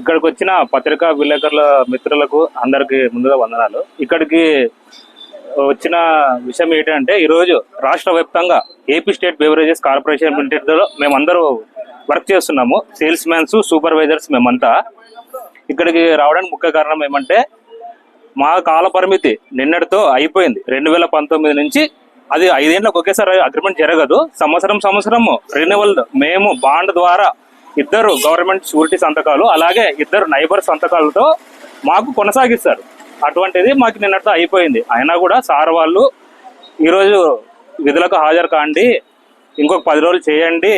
ఇక్కడికి వచ్చిన పత్రికా విలేకరుల మిత్రులకు అందరికి ముందుగా వందనాలు. ఇక్కడికి వచ్చిన విషయం ఏంటంటే ఈరోజు రాష్ట్ర వ్యాప్తంగా ఏపీ స్టేట్ బెవరేజెస్ కార్పొరేషన్ లిమిటెడ్లో మేమందరూ వర్క్ చేస్తున్నాము. సేల్స్ మ్యాన్స్ సూపర్వైజర్స్ మేమంతా. ఇక్కడికి రావడానికి ముఖ్య కారణం ఏమంటే మా కాల పరిమితి నిన్నటితో అయిపోయింది. రెండు వేల పంతొమ్మిది నుంచి అది ఐదేళ్ళకి ఒకేసారి అగ్రిమెంట్ జరగదు. సంవత్సరం సంవత్సరం రెన్యువల్ మేము బాండ్ ద్వారా ఇద్దరు గవర్నమెంట్ షూరిటీ సంతకాలు అలాగే ఇద్దరు నైబర్ సంతకాలతో మాకు కొనసాగిస్తారు. అటువంటిది మాకు నిన్నట్టు అయిపోయింది. అయినా కూడా సార్ వాళ్ళు ఈరోజు విధులకు హాజరు కాండి ఇంకొక పది రోజులు చేయండి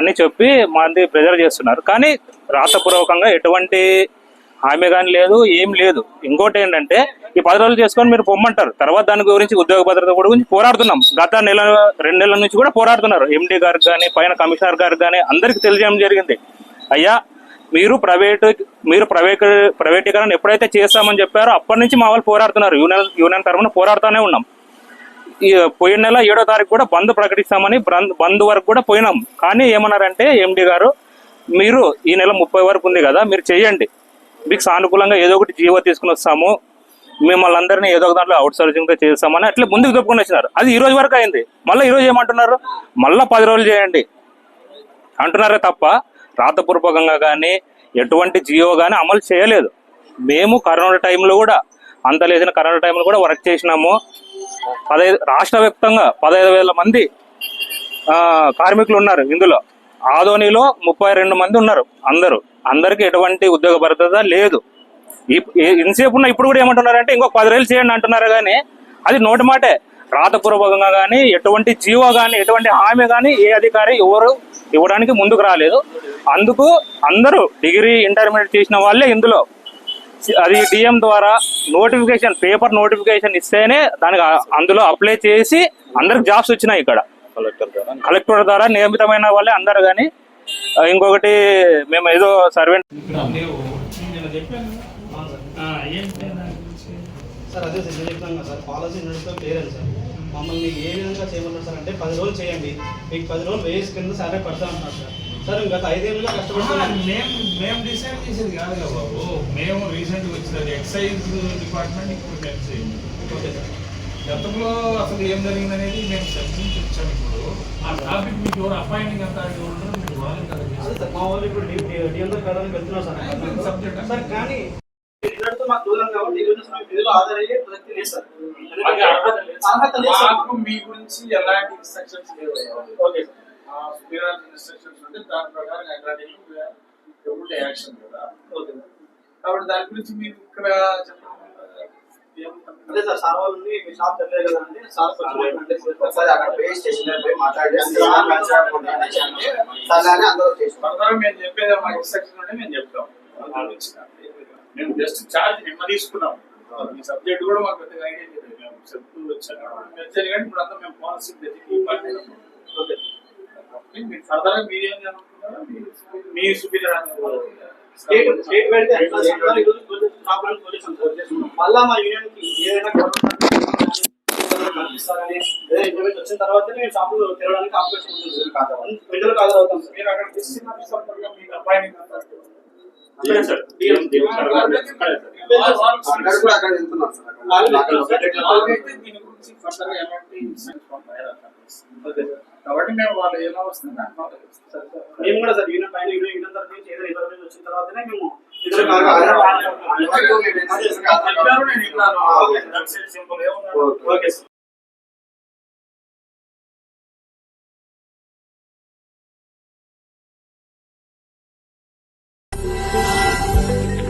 అని చెప్పి మాది ప్రెజర్ చేస్తున్నారు. కానీ రాతపూర్వకంగా ఎటువంటి హామీ కానీ లేదు ఏం లేదు. ఇంకోటి ఏంటంటే ఈ పది రోజులు చేసుకొని మీరు పొమ్మంటారు. తర్వాత దాని గురించి ఉద్యోగ భద్రత కూడా గురించి పోరాడుతున్నాం. గత నెల రెండు నెలల నుంచి కూడా పోరాడుతున్నారు. ఎండి గారికి కానీ పైన కమిషనర్ గారికి కానీ అందరికి తెలియజేయడం జరిగింది. అయ్యా మీరు ప్రైవేట్ మీరు ప్రైవేట్ ప్రైవేటీకరణ ఎప్పుడైతే చేస్తామని చెప్పారో అప్పటి నుంచి మా వాళ్ళు పోరాడుతున్నారు. యూనియన్ యూనియన్ తరఫున పోరాడుతూనే ఉన్నాం. ఈ పోయిన నెల ఏడో తారీఖు కూడా బంద్ ప్రకటిస్తామని బ్రం- బంద్ వరకు కూడా పోయినాం. కానీ ఏమన్నారంటే ఎండి గారు మీరు ఈ నెల ముప్పై వరకు ఉంది కదా మీరు చేయండి. మీకు సానుకూలంగా ఏదో ఒకటి జీవో తీసుకుని వస్తాము. మిమ్మల్ని అందరినీ ఏదో ఒక దాంట్లో అవుట్ సోర్సింగ్ చేస్తామని అట్లా ముందుకు చెప్పుకొని వచ్చినారు. అది ఈ రోజు వరకు అయింది. మళ్ళీ ఈరోజు ఏమంటున్నారు? మళ్ళీ పది రోజులు చేయండి. అంటున్నారే తప్ప రాతపూర్వకంగా కానీ ఎటువంటి జియో కానీ అమలు చేయలేదు. మేము కరోనా టైంలో కూడా అంత లేచిన కరోనా టైంలో కూడా వర్క్ చేసినాము. పదహైదు రాష్ట్ర వ్యాప్తంగా పదహైదు వేల మంది కార్మికులు ఉన్నారు ఇందులో. ఆదోనిలో ముప్పై రెండు మంది ఉన్నారు అందరూ. అందరికీ ఎటువంటి ఉద్యోగ భద్రత లేదు. ఈ- ఇంతసేపు ఉన్న ఇప్పుడు కూడా ఏమంటున్నారంటే ఇంకొక పది రోజులు చేయండి అంటున్నారు కానీ అది నోటి మాటే. రాతపూర్వకంగా కానీ ఎటువంటి జీవో కానీ ఎటువంటి హామీ కానీ ఏ అధికారి ఎవరు ఇవ్వడానికి ముందుకు రాలేదు. అందుకు అందరూ డిగ్రీ ఇంటర్మీడియట్ చేసిన వాళ్ళే ఇందులో. అది డిఎం ద్వారా నోటిఫికేషన్ పేపర్ నోటిఫికేషన్ ఇస్తేనే దానికి అందులో అప్లై చేసి అందరికి జాబ్స్ వచ్చినాయి ఇక్కడ. కలెక్టర్ ద్వారా. నియమితమైన వాళ్ళే అందరు కానీ ఇంకొకటి మేము ఏదో సర్వెంట్ సార్ అదే సార్ చెప్తాను కదా సార్ పాలసీ నడుస్తూ క్లియర్ సార్? మమ్మల్ని ఏ విధంగా చేయమన్నారు సార్ అంటే పది రోజులు చేయండి. మీకు పది రోజులు వేసి కింద సాలరీ పడతా అంటున్నారు సార్. సార్ గత ఐదేళ్ళుగా కష్టపడుతున్నాం. మేము మేము డిసైడ్ చేసేది కాదు కదా బాబు. మేము రీసెంట్ వచ్చినది ఎక్సైజ్ డిపార్ట్మెంట్ ఇప్పుడు మేము చేయండి. Okay sir. గతంలో అసలు ఏం జరిగింది అనేది మేము చర్చించి వచ్చాము ఇప్పుడు. ఆ టాపిక్ మీకు ఎవరు అపాయింటింగ్ అంతా ఎవరు మీకు వాళ్ళు కదా మా వాళ్ళు ఇప్పుడు డిఎంతో కలవడానికి వెళ్తున్నారు సార్. కానీ మాకు మీ గురించి ఎలాంటి ఇన్స్ట్రక్షన్స్ లేవు. Okay sir. ఇన్స్ట్రక్షన్స్ ఉంటే దాని ప్రకారం ఎలాంటి యాక్షన్ కదా ఓకే సార్. కాబట్టి దాని గురించి మీరు ఇక్కడ చెప్పడం? అదే సార్ సార్ వాళ్ళు మీ షాప్ తెలియదు కదా అంటే సార్ ఒకసారి అక్కడ పోయి స్టేషన్ పోయి మాట్లాడి అందులో ఆ కన్సల్ట్ ఉండాలి అంటే సగానే అందరూ చేస్తాం ఫర్దర్ మేము చెప్పేది మా ఇన్స్ట్రక్షన్ ఉంటే మేము చెప్తాం. కాదు. మేము జస్ట్ ఛార్జ్ నిన్న తీసుకున్నాం. ఈ సబ్జెక్ట్ కూడా మాకు పెద్దగా ఐడియా లేదు. మేము చెప్తూ వచ్చాము. మేము వచ్చాను కానీ ఇప్పుడు అంతా మేము పాలసీ ఓకే. మీరు ఫర్దర్గా మీరు మీ- మీ సుపీరియర్ స్టేట్ స్టేట్ పెడితే ఎట్లా సార్ ఈ రోజు పోలీస్ షాప్లో పోలీస్ ఉంటారు. మళ్ళా మా యూనియన్కి ఏదైనా ఇన్ఫర్మేషన్ వచ్చిన తర్వాతనే మేము షాపులు తెరవడానికి అవకాశం ఉంటుంది విధులకు హాజరవుతాం సార్ మీరు అక్కడ డిస్ట్రిక్ట్ ఆఫీసర్ పరంగా మీకు అపాయింటింగ్ వాళ్ళు కాబట్టి మేము వాళ్ళు ఎలా వస్తుంది మేము కూడా సార్ యూనియన్ పైన యూనియన్ తరఫు నుంచి ఏదైనా ఇన్ఫర్మేషన్ వచ్చిన తర్వాతనే మేము ఇద్దరు okay. Sir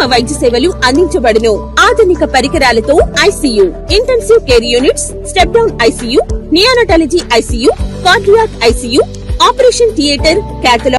ఉత్తమ వైద్య సేవలు అందించబడును. ఆధునిక పరికరాలతో ICU intensive care units step down ICU neonatology ICU cardiac ICU operation theatre cath lab